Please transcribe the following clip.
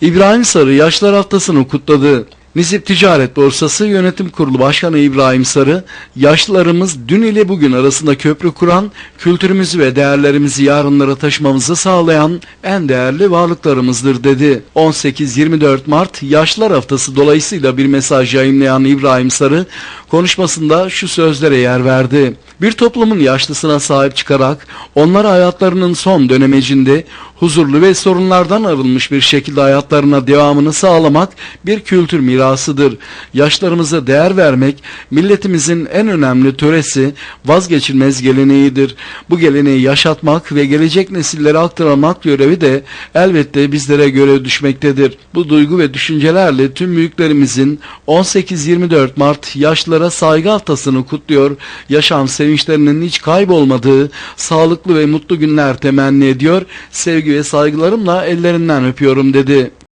İbrahim Sarı Yaşlar Haftası'nı kutladı. Nizip Ticaret Borsası Yönetim Kurulu Başkanı İbrahim Sarı, yaşlılarımız dün ile bugün arasında köprü kuran, kültürümüzü ve değerlerimizi yarınlara taşımamızı sağlayan en değerli varlıklarımızdır dedi. 18-24 Mart Yaşlar Haftası dolayısıyla bir mesaj yayınlayan İbrahim Sarı, konuşmasında şu sözlere yer verdi. Bir toplumun yaşlısına sahip çıkarak onlara hayatlarının son dönemecinde huzurlu ve sorunlardan arınmış bir şekilde hayatlarına devamını sağlamak bir kültür mirasıdır. Yaşlarımıza değer vermek milletimizin en önemli töresi, vazgeçilmez geleneğidir. Bu geleneği yaşatmak ve gelecek nesillere aktarmak görevi de elbette bizlere göre düşmektedir. Bu duygu ve düşüncelerle tüm büyüklerimizin 18-24 Mart yaşlılara saygı haftasını kutluyor, yaşam sevinçlerinin hiç kaybolmadığı sağlıklı ve mutlu günler temenni ediyor, sevgi ve saygılarımla ellerinden öpüyorum dedi.